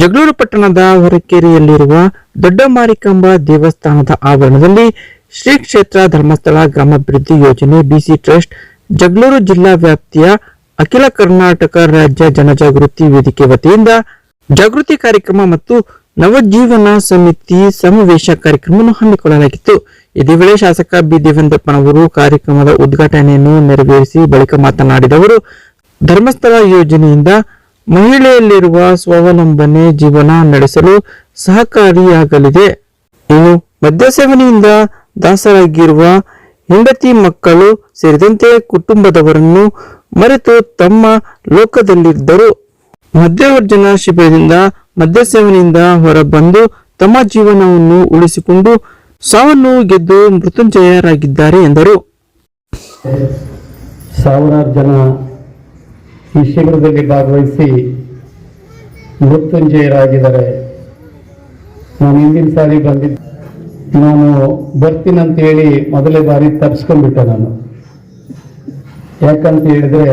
ಜಗಳೂರು ಪಟ್ಟಣದ ಹೊರಕೇರಿಯಲ್ಲಿರುವ ದೊಡ್ಡ ಮಾರಿಕಂಬ ದೇವಸ್ಥಾನದ ಆವರಣದಲ್ಲಿ ಶ್ರೀ ಕ್ಷೇತ್ರ ಧರ್ಮಸ್ಥಳ ಗ್ರಾಮಾಭಿವೃದ್ಧಿ ಯೋಜನೆ ಬಿಸಿ ಟ್ರಸ್ಟ್ ಜಗಳೂರು ಜಿಲ್ಲಾ ವ್ಯಾಪ್ತಿಯ ಅಖಿಲ ಕರ್ನಾಟಕ ರಾಜ್ಯ ಜನಜಾಗೃತಿ ವೇದಿಕೆ ವತಿಯಿಂದ ಜಾಗೃತಿ ಕಾರ್ಯಕ್ರಮ ಮತ್ತು ನವಜೀವನ ಸಮಿತಿ ಸಮಾವೇಶ ಕಾರ್ಯಕ್ರಮವನ್ನು ಹಮ್ಮಿಕೊಳ್ಳಲಾಗಿತ್ತು. ಇದೇ ವೇಳೆ ಶಾಸಕ ಬಿ ದೇವೇಂದ್ರಪ್ಪನವರು ಕಾರ್ಯಕ್ರಮದ ಉದ್ಘಾಟನೆಯನ್ನು ನೆರವೇರಿಸಿ ಬಳಿಕ ಮಾತನಾಡಿದವರು ಧರ್ಮಸ್ಥಳ ಯೋಜನೆಯಿಂದ ಮಹಿಳೆಯಲ್ಲಿರುವ ಸ್ವಾವಲಂಬನೆ ಜೀವನ ನಡೆಸಲು ಸಹಕಾರಿಯಾಗಲಿದೆ. ಇನ್ನು ಮದ್ಯ ಸೇವನೆಯಿಂದ ದಾಸರಾಗಿರುವ ಹೆಂಡತಿ ಮಕ್ಕಳು ಸೇರಿದಂತೆ ಕುಟುಂಬದವರನ್ನು ಮರೆತು ತಮ್ಮ ಲೋಕದಲ್ಲಿದ್ದರು. ಮಧ್ಯವರ್ಜನ ಶಿಬಿರದಿಂದ ಮದ್ಯ ಸೇವನೆಯಿಂದ ಹೊರಬಂದು ತಮ್ಮ ಜೀವನವನ್ನು ಉಳಿಸಿಕೊಂಡು ಸಾವನ್ನು ಗೆದ್ದು ಮೃತ್ಯುಂಜಯರಾಗಿದ್ದಾರೆ ಎಂದರು. ಸಾವಿರಾರು ಜನ ಈ ಶಿಬಿರದಲ್ಲಿ ಭಾಗವಹಿಸಿ ಮೃತ್ಯುಂಜಯರಾಗಿದ್ದಾರೆ. ನಾನು ಹಿಂದಿನ ಸಾರಿ ಬಂದಿದ್ದ ನಾನು ಬರ್ತೀನಂತ ಹೇಳಿ ಮೊದಲೇ ಬಾರಿ ತಪ್ಸ್ಕೊಂಡ್ಬಿಟ್ಟೆ ನಾನು. ಯಾಕಂತ ಹೇಳಿದ್ರೆ,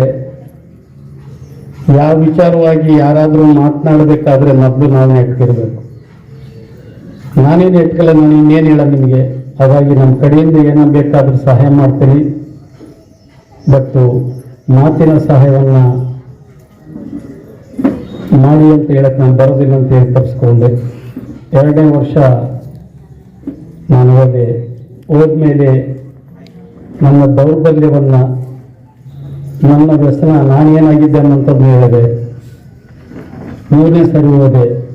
ಯಾವ ವಿಚಾರವಾಗಿ ಯಾರಾದರೂ ಮಾತನಾಡಬೇಕಾದ್ರೆ ಮೊದಲು ನಾನೇ ನೆಟ್ಕಿರ್ಬೇಕು ನಾನೇನು ಎಟ್ಕಲ್ಲ ನಾನು ಇನ್ನೇನು ಹೇಳ ನಿಮಗೆ. ಹಾಗಾಗಿ ನಮ್ಮ ಕಡೆಯಿಂದ ಏನೋ ಬೇಕಾದರೂ ಸಹಾಯ ಮಾಡ್ತೀನಿ. ಬಟ್ಟು ಮಾತಿನ ಸಹಾಯವನ್ನ ಮಾಡಿ ಅಂತ ಹೇಳಕ್ಕೆ ನಾನು ಬರೋದಿಲ್ಲ ಅಂತ ಹೇಳಿ ತಪ್ಪಿಸ್ಕೊಂಡೆ ಎರಡನೇ ವರ್ಷ ನಾನು ಹೋದೆ ಹೋದ್ಮೇಲೆ ನನ್ನ ದೌರ್ಬಲ್ಯವನ್ನ, ನನ್ನ ವ್ಯಸನ ನಾನೇನಾಗಿದ್ದೆ ಅನ್ನೋಂಥದ್ದು ಹೇಳಿದೆ. ಮೂರನೇ ಸರಿ ಹೋದೆ.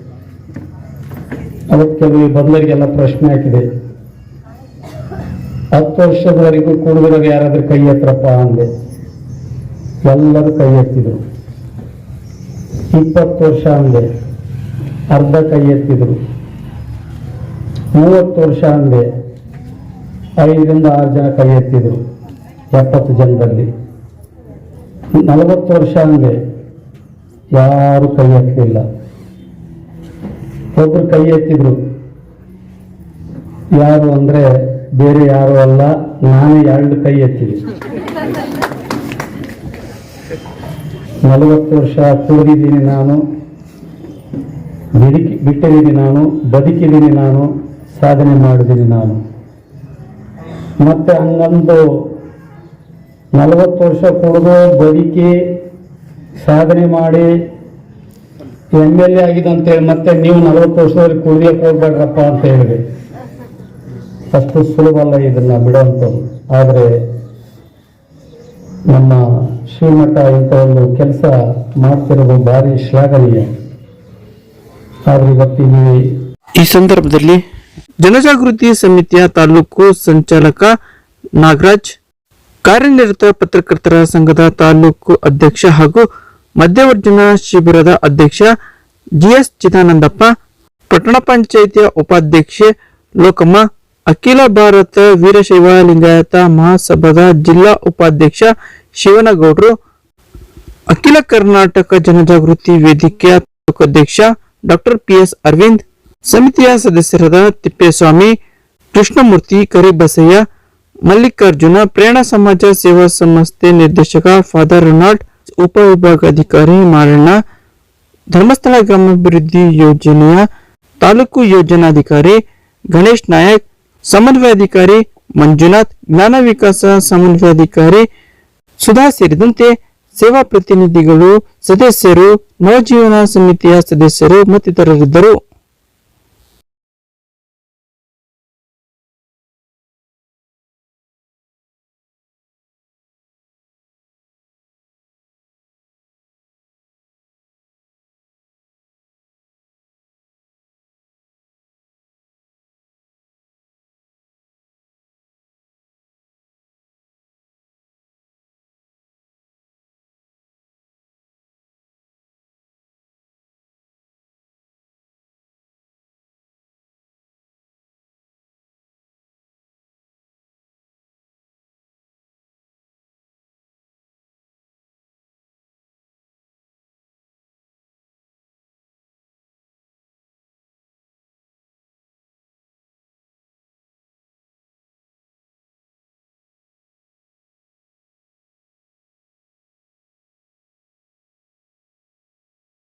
ಅವತ್ತು ಕೆಲವು ಬಂದವರಿಗೆಲ್ಲ ಪ್ರಶ್ನೆ ಹಾಕಿದೆ. ಹತ್ತು ವರ್ಷದವರೆಗೂ ಕುಡಿದಿರೋರು ಯಾರಾದರೂ ಕೈ ಎತ್ತರಪ್ಪ ಅಂದೆ. ಎಲ್ಲರೂ ಕೈ ಎತ್ತಿದ್ರು. ಇಪ್ಪತ್ತು ವರ್ಷ ಅಂದೆ. ಅರ್ಧ ಕೈ ಎತ್ತಿದ್ರು. ಮೂವತ್ತು ವರ್ಷ ಅಂದೆ. ಐದರಿಂದ ಆರು ಜನ ಕೈ ಎತ್ತಿದ್ರು ಎಪ್ಪತ್ತು ಜನದಲ್ಲಿ ನಲವತ್ತು ವರ್ಷ ಅಂದೆ. ಯಾರು ಕೈ ಎತ್ತಲಿಲ್ಲ. ಒಬ್ಬರು ಕೈ ಎತ್ತಿದ್ರು. ಯಾರು ಅಂದ್ರೆ ಬೇರೆ ಯಾರು ಅಲ್ಲ, ನಾನೇ ಎರಡು ಕೈ ಎತ್ತಿದೆ. ನಲವತ್ತು ವರ್ಷ ಕುಡಿದಿದ್ದೀನಿ ನಾನು, ಬಿಡಿಕಿ, ಬಿಟ್ಟಿದ್ದೀನಿ ನಾನು, ಬದುಕಿದ್ದೀನಿ ನಾನು, ಸಾಧನೆ ಮಾಡಿದ್ದೀನಿ ನಾನು. ಮತ್ತೆ ಹಂಗಂದು ನಲವತ್ತು ವರ್ಷ ಕುಡಿದು ಬದುಕಿ, ಸಾಧನೆ ಮಾಡಿ ಎಂ ಎಲ್ ಎ ಆಗಿದೆ ಅಂತೇಳಿ ಮತ್ತೆ ನೀವು ನಲವತ್ತು ವರ್ಷದಲ್ಲಿ ಕುಡಿಯಕ್ಕೆ ಹೋಗ್ಬೇಡ್ರಪ್ಪ ಅಂತ ಹೇಳಿದೆ. ಅಷ್ಟು ಸುಲಭ ಅಲ್ಲ ಇದನ್ನ ಬಿಡೋಂಥದ್ದು. ಆದರೆ ನಮ್ಮ ಶ್ರೀಮಠ ಇಂಥ ಒಂದು ಕೆಲಸ ಮಾಡ್ತಿರೋದು ಭಾರಿ ಶ್ಲಾಘನೀಯ. ಆದ್ರೆ ಈ ಸಂದರ್ಭದಲ್ಲಿ ಜನಜಾಗೃತಿ ಸಮಿತಿಯ ತಾಲೂಕು ಸಂಚಾಲಕ ನಾಗರಾಜ್, ಕಾರ್ಯನಿರತ ಪತ್ರಕರ್ತರ ಸಂಘದ ತಾಲೂಕು ಅಧ್ಯಕ್ಷ ಹಾಗೂ ಮಧ್ಯವರ್ಜನ ಶಿಬಿರದ ಅಧ್ಯಕ್ಷ ಜಿಎಸ್ ಚಿದಾನಂದಪ್ಪ, ಪಟ್ಟಣ ಪಂಚಾಯಿತಿಯ ಉಪಾಧ್ಯಕ್ಷೆ ಲೋಕಮ್ಮ ಅಖಿಲ ಭಾರತ ವೀರಶೈವ ಲಿಂಗಾಯತ ಮಹಾಸಭಾದ ಜಿಲ್ಲಾ ಉಪಾಧ್ಯಕ್ಷ ಶಿವನಗೌಡರು, ಅಖಿಲ ಕರ್ನಾಟಕ ಜನಜಾಗೃತಿ ವೇದಿಕೆಯ ಉಪಾಧ್ಯಕ್ಷ ಡಾಕ್ಟರ್ ಪಿಎಸ್ ಅರವಿಂದ್, ಸಮಿತಿಯ ಸದಸ್ಯರಾದ ತಿಪ್ಪೇಸ್ವಾಮಿ, ಕೃಷ್ಣಮೂರ್ತಿ ಕರಿಬಸಯ್ಯ, ಮಲ್ಲಿಕಾರ್ಜುನ ಪ್ರೇರಣಾ ಸಮಾಜ ಸೇವಾ ಸಂಸ್ಥೆ ನಿರ್ದೇಶಕ ಫಾದರ್ ರೊನಾಲ್ಡ್ ಉಪವಿಭಾಗಾಧಿಕಾರಿ ಮಾರಣ್ಣ, ಧರ್ಮಸ್ಥಳ ಗ್ರಾಮಾಭಿವೃದ್ಧಿ ಯೋಜನೆಯ ತಾಲೂಕು ಯೋಜನಾಧಿಕಾರಿ ಗಣೇಶ್ ನಾಯಕ್ ಸಮನ್ವಯಾಧಿಕಾರಿ ಮಂಜುನಾಥ್ ಜ್ಞಾನ ವಿಕಾಸ ಸಮನ್ವಯಾಧಿಕಾರಿ ಸುಧಾ ಸೇರಿದಂತೆ ಸೇವಾ ಪ್ರತಿನಿಧಿಗಳು ಸದಸ್ಯರು ನವಜೀವನ ಸಮಿತಿಯ ಸದಸ್ಯರು ಮತ್ತಿತರರಿದ್ದರು.